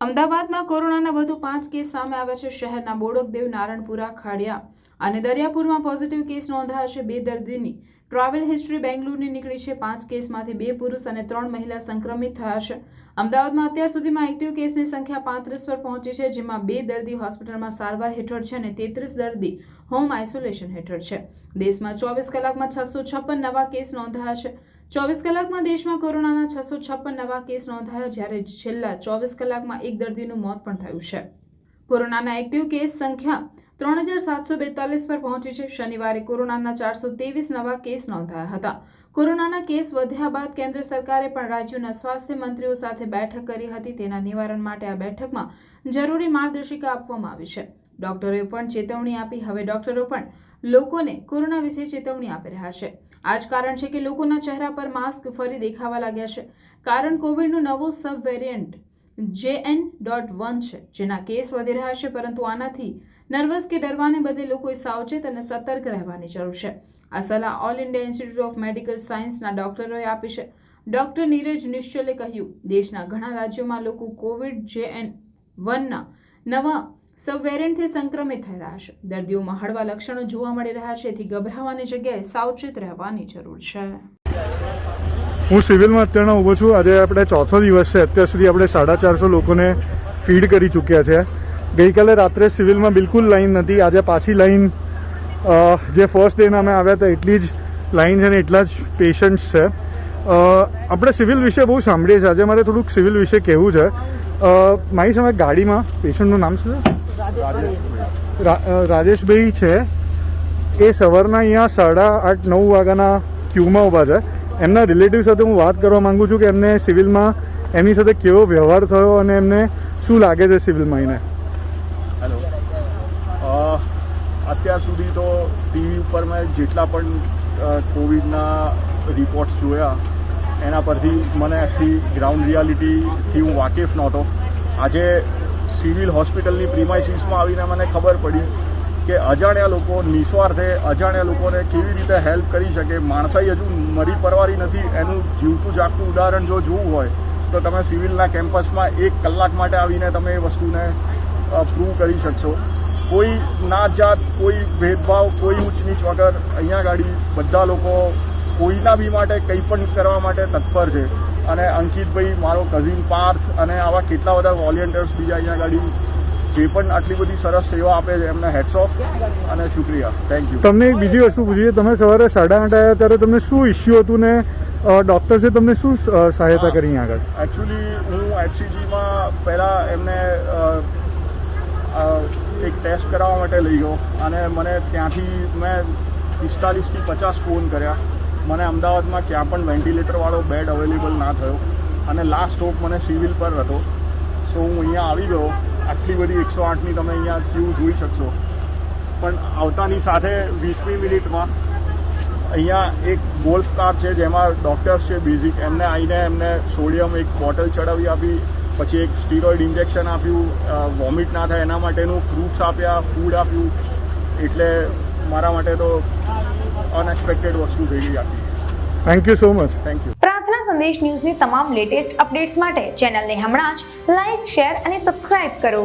અમદાવાદમાં કોરોનાના વધુ પાંચ કેસ સામે આવ્યા છે. શહેરના બોડકદેવ, નારણપુરા, ખાડિયા અને દરિયાપુરમાં પોઝિટિવ કેસ નોંધાયા છે. બે દર્દીની ટ્રાવેલ હિસ્ટ્રી બેંગલુરુની નીકળી છે. પાંચ કેસમાંથી બે પુરુષ અને ત્રણ મહિલા સંક્રમિત થયા છે. અમદાવાદમાં અત્યાર સુધીમાં એક્ટિવ કેસની સંખ્યા પાંત્રીસ પર પહોંચી છે, જેમાં બે દર્દી હોસ્પિટલમાં સારવાર હેઠળ છે અને તેત્રીસ દર્દી હોમ આઇસોલેશન હેઠળ છે. દેશમાં ચોવીસ કલાકમાં છસો છપ્પન નવા કેસ નોંધાયા છે. ચોવીસ કલાકમાં દેશમાં કોરોનાના છસો છપ્પન નવા કેસ નોંધાયા, જ્યારે છેલ્લા ચોવીસ કલાકમાં એક દર્દીનું મોત પણ થયું છે. કોરોનાના એક્ટિવ કેસ સંખ્યા ત્રણ હજાર સાતસો બેતાલીસ પર પહોંચી છે. શનિવારે કોરોનાના ચારસો ત્રેવીસ નવા કેસ નોંધાયા હતા. કોરોનાના કેસ વધ્યા બાદ કેન્દ્ર સરકારે પણ રાજ્યોના સ્વાસ્થ્ય મંત્રીઓ સાથે બેઠક કરી હતી. તેના નિવારણ માટે આ બેઠકમાં જરૂરી માર્ગદર્શિકા આપવામાં આવી છે. ડોક્ટરોએ પણ ચેતવણી આપી. હવે ડોક્ટરો પણ લોકોને કોરોના વિશે ચેતવણી આપી રહ્યા છે. આ જ કારણ છે કે લોકોના ચહેરા પર માસ્ક ફરી દેખાવા લાગ્યા છે. કારણ કોવિડનું નવું sub variant JN dot one છે. જેના કેસ વધી રહ્યા છે, પરંતુ આનાથી નર્વસ કે ડરવાને બદલે લોકોએ સાવચેત અને સતર્ક રહેવાની જરૂર છે. આ સલાહ All India Institute of Medical સાયન્સના ડોક્ટરોએ આપી છે. ડોક્ટર નીરજ નિશ્ચલે કહ્યું, દેશના ઘણા રાજ્યોમાં લોકો કોવિડ જે એન વનના નવા સબ વેરિયન્ટથી સંક્રમિત થઈ રહ્યા છે. દર્દીઓમાં હળવા લક્ષણો જોવા મળી રહ્યા છે, તેથી ગભરાવાની જગ્યાએ સાવચેત રહેવાની જરૂર છે. હું સિવિલમાં અત્યારના ઊભો છું. આજે આપણે ચોથો દિવસ છે. અત્યાર સુધી આપણે સાડા ચારસો લોકોને ફીડ કરી ચૂક્યા છે. ગઈકાલે રાત્રે સિવિલમાં બિલકુલ લાઈન નથી. આજે પાછી લાઈન જે ફર્સ્ટ ડેના અમે આવ્યા હતા એટલી જ લાઈન છે ને એટલા જ પેશન્ટ્સ છે. આપણે સિવિલ વિશે બહુ સાંભળીએ છીએ. આજે મારે થોડુંક સિવિલ વિશે કહેવું છે. મારી સામે ગાડીમાં પેશન્ટનું નામ શું રાજેશભાઈ. છે. એ સવારના અહીંયા સાડા આઠ નવ વાગ્યાના ક્યુમાં ઊભા છે. એમના રિલેટિવ સાથે હું વાત કરવા માંગુ છું કે એમને સિવિલમાં એમની સાથે કેવો વ્યવહાર થયો અને એમને શું લાગે છે સિવિલમાં એને? અત્યાર સુધી તો ટીવી ઉપર મેં જેટલા પણ કોવિડના રિપોર્ટ્સ જોયા, એના પરથી મને આખી ગ્રાઉન્ડ રિયાલિટીથી હું વાકેફ નહોતો. આજે સિવિલ હોસ્પિટલની પ્રિમાઇસીસમાં આવીને મને ખબર પડી કે અજાણ્યા લોકો નિસ્વાર્થે અજાણ્યા લોકોને કેવી રીતે હેલ્પ કરી શકે. માણસાઈ હજુ મરી પરવારી નથી, એનું જીવતું જાગતું ઉદાહરણ જો જોવું હોય, તો તમે સિવિલના કેમ્પસમાં એક કલાક માટે આવીને તમે એ વસ્તુને પ્રૂવ કરી શકશો. કોઈ નાત જાત કોઈ ભેદભાવ કોઈ ઊંચ નીચ વગર અહીંયા ગાડી બધા લોકો કોઈના બી માટે કંઈ પણ કરવા માટે તત્પર છે. અને અંકિતભાઈ મારો કઝિન પાર્થ અને આવા કેટલા બધા વોલેન્ટિયર્સ બીજા અહીંયા ગાડી જે પણ આટલી બધી સરસ સેવા આપે છે એમને હેડ્સ ઓફ અને શુક્રિયા. થેન્ક યુ તમને એક બીજી વસ્તુ પૂછીએ તમે સવારે સાડા આઠ આવ્યા ત્યારે તમને શું ઇસ્યુ હતું ને ડૉક્ટર્સે તમને શું સહાયતા કરી અહીંયા આગળ? એકચ્યુઅલી હું એચસીજીમાં પહેલાં એમને એક ટેસ્ટ કરાવવા માટે લઈ ગયો. અને મને ત્યાંથી મેં પિસ્તાલીસથી પચાસ ફોન કર્યા. મને અમદાવાદમાં ક્યાં પણ વેન્ટિલેટરવાળો બેડ અવેલેબલ ના થયો. અને લાસ્ટ સ્ટોપ મને સિવિલ પર હતો. સો હું અહીંયા આવી ગયો. આટલી બધી એકસો આઠની તમે અહીંયા ક્યુ જોઈ શકશો. પણ આવતાની સાથે વીસમી મિનિટમાં અહીંયા એક ગોલ્ફ કાર છે, જેમાં ડૉક્ટર્સ છે બેઝિક એમને આવીને એમને સોડિયમ એક બોટલ ચડાવી આપી. પછી એક સ્ટીરોઇડ ઇન્જેક્શન આપ્યું વોમિટ ના થાય એના માટેનું ફ્રૂટ્સ આપ્યા ફૂડ આપ્યું એટલે મારા માટે તો અનએક્સપેક્ટેડ વસ્તુ થઈ ગઈ thank you so much thank you Prarthana Sandesh ન્યૂઝની તમામ લેટેસ્ટ અપડેટ્સ માટે ચેનલને હમણાં જ લાઈક શેર અને સબસ્ક્રાઇબ કરો.